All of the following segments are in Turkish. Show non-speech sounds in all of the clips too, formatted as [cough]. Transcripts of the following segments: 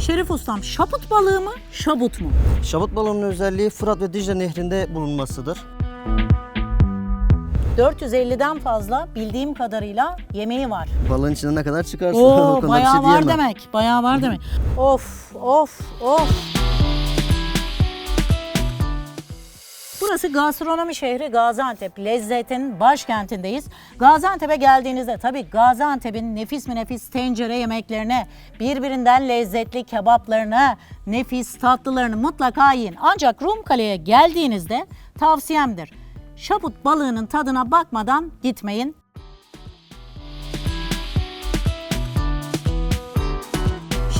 Şerif Ustam şaput balığı mı, şabut mu? Şabut balığının özelliği Fırat ve Dicle nehrinde bulunmasıdır. 450'den fazla bildiğim kadarıyla yemeği var. Balığın içine ne kadar çıkarsa [laughs] o Oo konuda bir bayağı şey var diyemem. demek. Bayağı var demek. Of of of. Burası gastronomi şehri Gaziantep. Lezzetin başkentindeyiz. Gaziantep'e geldiğinizde tabii Gaziantep'in nefis mi nefis tencere yemeklerine, birbirinden lezzetli kebaplarına, nefis tatlılarını mutlaka yiyin. Ancak Rumkale'ye geldiğinizde tavsiyemdir. Şaput balığının tadına bakmadan gitmeyin.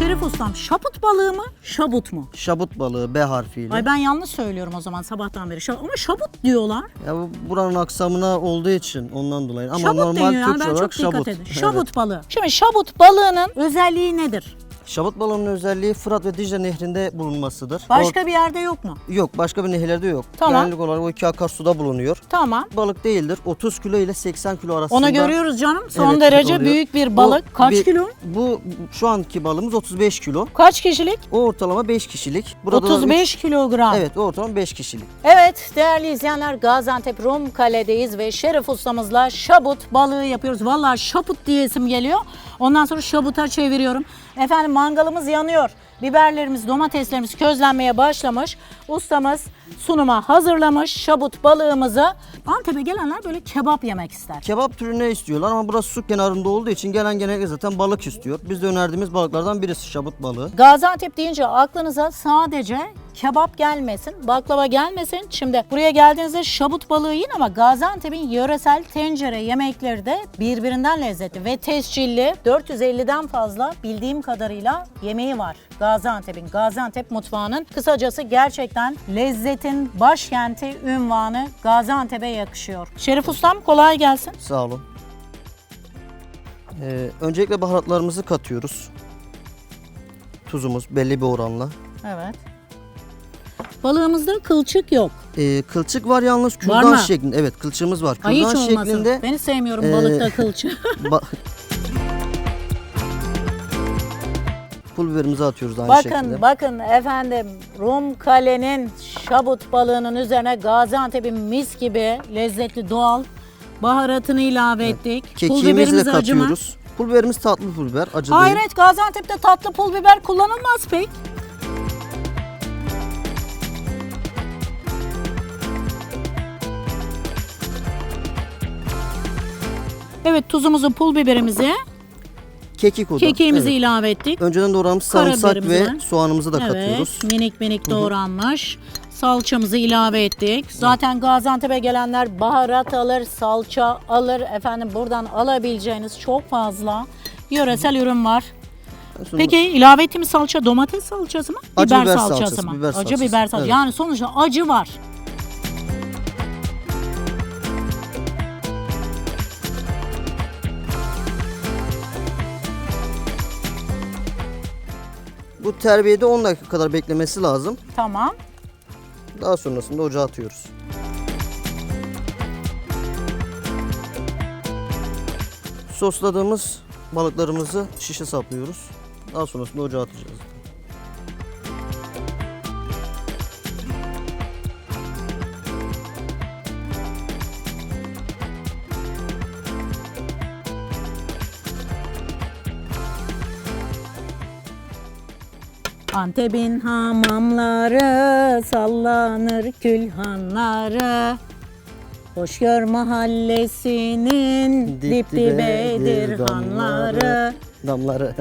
Şerif Ustam şaput balığı mı, şabut mu? Şabut balığı B harfiyle. Ay ben yanlış söylüyorum o zaman sabahtan beri. Şa- Ama şabut diyorlar. Ya bu buranın aksamına olduğu için ondan dolayı. Ama şabut normal deniyor yani Türkçe ben çok dikkat şabut. edin. Evet. Şabut balığı. Şimdi şabut balığının özelliği nedir? Şabut balığının özelliği Fırat ve Dicle nehrinde bulunmasıdır. Başka bir yerde yok mu? O- yok başka bir nehirlerde yok. Tamam. Genellik olarak o iki akarsuda bulunuyor. Tamam. Balık değildir. 30 kilo ile 80 kilo arasında. Onu görüyoruz canım. Son Evet, derece oluyor. büyük bir balık. Kaç bir- kilo? Bu şu anki balığımız 35 kilo. Kaç kişilik? O ortalama 5 kişilik. Da 35 kilogram. üç- Evet o ortalama 5 kişilik. Evet değerli izleyenler Gaziantep Rum Kale'deyiz ve Şerif ustamızla şabut balığı yapıyoruz. Vallahi şaput diyesim geliyor. Ondan sonra şabuta çeviriyorum. Efendim mangalımız yanıyor. Biberlerimiz, domateslerimiz közlenmeye başlamış. Ustamız sunuma hazırlamış şabut balığımızı. Antep'e gelenler böyle kebap yemek ister. Kebap türü ne istiyorlar ama burası su kenarında olduğu için gelen genellikle zaten balık istiyor. Biz de önerdiğimiz balıklardan birisi şabut balığı. Gaziantep deyince aklınıza sadece kebap gelmesin, baklava gelmesin. Şimdi buraya geldiğinizde şabut balığı yiyin ama Gaziantep'in yöresel tencere yemekleri de birbirinden lezzetli ve tescilli. 450'den fazla bildiğim kadarıyla yemeği var Gaziantep'in. Gaziantep mutfağının kısacası gerçekten lezzetin başkenti ünvanı Gaziantep'e yakışıyor. Şerif Ustam kolay gelsin. Sağ olun. Ee, öncelikle baharatlarımızı katıyoruz. Tuzumuz belli bir oranla. Evet. Balığımızda kılçık yok. Ee, kılçık var yalnız kürdan mı? şeklinde. Evet kılçığımız var. Ay hiç Kürdan olmasın. şeklinde. Ben sevmiyorum Ee, balıkta kılçık. ba- [laughs] Pul biberimizi atıyoruz aynı Bakın şekilde. bakın efendim Rum Kale'nin şabut balığının üzerine Gaziantep'in mis gibi lezzetli doğal baharatını ilave ettik. Pul Kekiğimizi de katıyoruz. Pul biberimiz tatlı pul biber, acı değil. Hayret Gaziantep'te tatlı pul biber kullanılmaz pek. Evet tuzumuzu pul biberimizi, Kekik o da. kekiğimizi Evet. ilave ettik. Önceden doğranmış sarımsak ve soğanımızı da Evet, katıyoruz. minik minik doğranmış. Salçamızı ilave ettik. Zaten Gaziantep'e gelenler baharat alır, salça alır. Efendim buradan alabileceğiniz çok fazla yöresel ürün var. Sonra- Peki ilave ettiğimiz salça domates salçası mı? Acı biber salçası salçası, mı? biber Acı salçası. biber salçası. Evet. Yani sonuçta acı var. Bu terbiyede 10 dakika kadar beklemesi lazım. Tamam. Daha sonrasında ocağa atıyoruz. Sosladığımız balıklarımızı şişe saplıyoruz. Daha sonrasında ocağa atacağız. Antep'in hamamları sallanır külhanları. Hoşgör mahallesinin dip dibedir hanları. Damları.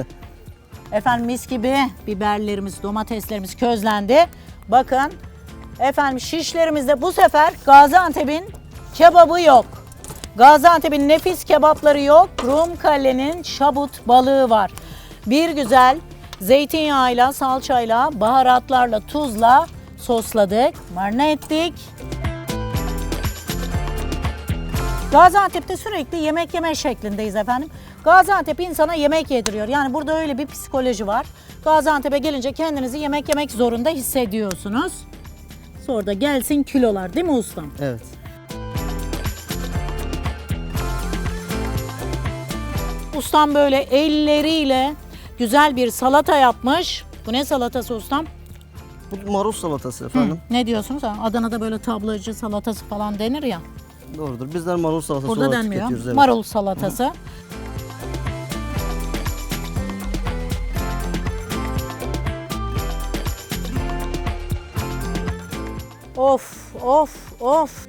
Efendim mis gibi biberlerimiz, domateslerimiz közlendi. Bakın efendim şişlerimizde bu sefer Gaziantep'in kebabı yok. Gaziantep'in nefis kebapları yok. Rum Kale'nin şabut balığı var. Bir güzel zeytinyağıyla, salçayla, baharatlarla, tuzla sosladık, marine ettik. Gaziantep'te sürekli yemek yeme şeklindeyiz efendim. Gaziantep insana yemek yediriyor. Yani burada öyle bir psikoloji var. Gaziantep'e gelince kendinizi yemek yemek zorunda hissediyorsunuz. Sonra da gelsin kilolar değil mi ustam? Evet. Ustam böyle elleriyle güzel bir salata yapmış. Bu ne salatası ustam? Bu marul salatası efendim. Ne diyorsunuz? Ha, Adana'da böyle tablacı salatası falan denir ya. Doğrudur. Bizler marul salatası Burada olarak denmiyor. tüketiyoruz. Evet. Marul salatası. Of, of, of.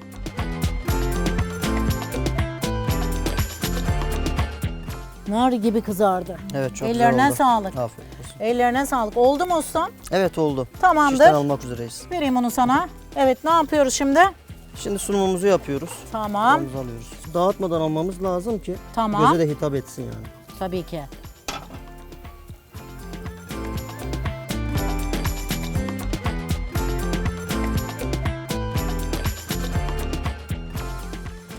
Nar gibi kızardı. Evet çok Ellerine güzel oldu. sağlık. Afiyet olsun. Ellerine sağlık. Oldu mu ustam? Evet oldu. Tamamdır. Şişten almak üzereyiz. Vereyim onu sana. Evet ne yapıyoruz şimdi? Şimdi sunumumuzu yapıyoruz. Tamam. Sunumumuzu alıyoruz. Dağıtmadan almamız lazım ki Tamam. göze de hitap etsin yani. Tabii ki.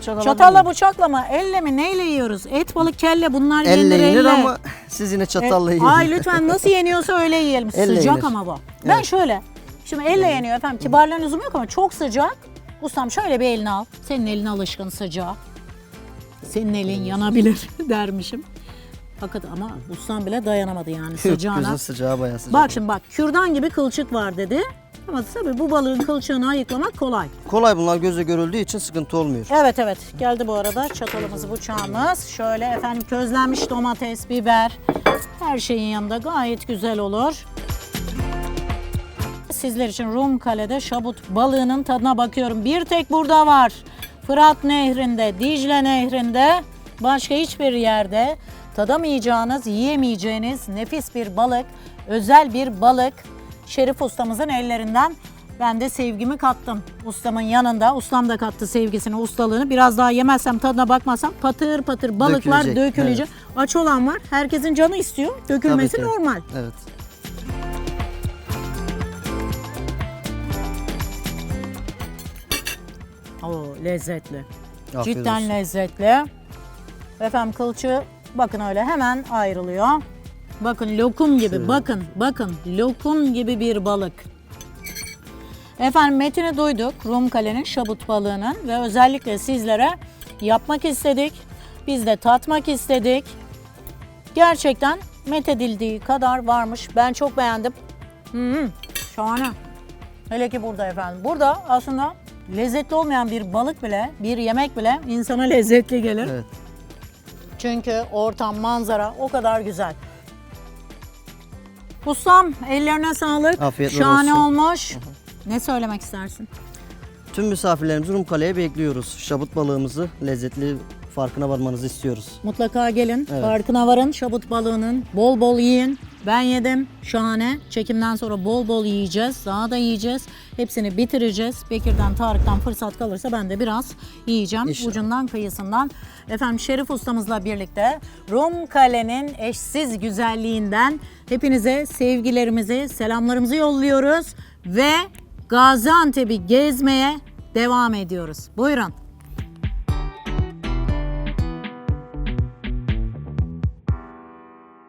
Çatalla bıçakla mı? Elle mi? Neyle yiyoruz? Et, balık, kelle bunlar yenir Elle yenir elle. ama siz yine çatalla E, yiyin. Ay lütfen nasıl yeniyorsa öyle yiyelim. Elle sıcak yenir. ama bu. Ben şöyle. Şimdi elle yeniyor efendim. Kibarlığın lüzumu yok ama çok sıcak. Ustam şöyle bir elini al. Senin elin alışkın sıcağa. Senin elin yanabilir [laughs] dermişim. Fakat ama ustam bile dayanamadı yani sıcağına. Gözün sıcağı bayağı sıcak. Bak şimdi bak kürdan gibi kılçık var dedi. Ama tabii bu balığın kılçığını ayıklamak kolay. Kolay bunlar gözle görüldüğü için sıkıntı olmuyor. Evet evet geldi bu arada çatalımız bıçağımız. Şöyle efendim közlenmiş domates, biber her şeyin yanında gayet güzel olur. Sizler için Rum Kale'de şabut balığının tadına bakıyorum. Bir tek burada var. Fırat Nehri'nde, Dicle Nehri'nde başka hiçbir yerde tadamayacağınız, yiyemeyeceğiniz nefis bir balık, özel bir balık. Şerif ustamızın ellerinden ben de sevgimi kattım. Ustamın yanında, ustam da kattı sevgisini, ustalığını. Biraz daha yemezsem, tadına bakmazsam patır patır balıklar Dökülecek, dökülecek. Aç olan var, herkesin canı istiyor. Dökülmesi Tabii ki. normal. Evet. Oo, lezzetli. Afiyet Cidden olsun. lezzetli. Efendim kılçığı bakın öyle hemen ayrılıyor. Bakın lokum gibi Şöyle. bakın bakın lokum gibi bir balık. Efendim metini duyduk Rum Kale'nin şabut balığının ve özellikle sizlere yapmak istedik. Biz de tatmak istedik. Gerçekten methedildiği kadar varmış. Ben çok beğendim. Hmm, şahane. Hele ki burada efendim. Burada aslında lezzetli olmayan bir balık bile, bir yemek bile insana [laughs] lezzetli gelir. Evet. Çünkü ortam, manzara o kadar güzel. Ustam ellerine sağlık. Afiyetler Şahane olsun. olmuş. Ne söylemek istersin? Tüm misafirlerimizi Rum Kale'ye bekliyoruz. Şabut balığımızı lezzetli farkına varmanızı istiyoruz. Mutlaka gelin. Evet. Farkına varın şabut balığının. Bol bol yiyin. Ben yedim. Şahane. Çekimden sonra bol bol yiyeceğiz. Daha da yiyeceğiz. Hepsini bitireceğiz. Bekir'den, Tarık'tan fırsat kalırsa ben de biraz yiyeceğim. İnşallah. Ucundan kıyısından. Efendim Şerif ustamızla birlikte Rum Kale'nin eşsiz güzelliğinden hepinize sevgilerimizi, selamlarımızı yolluyoruz. Ve Gaziantep'i gezmeye devam ediyoruz. Buyurun.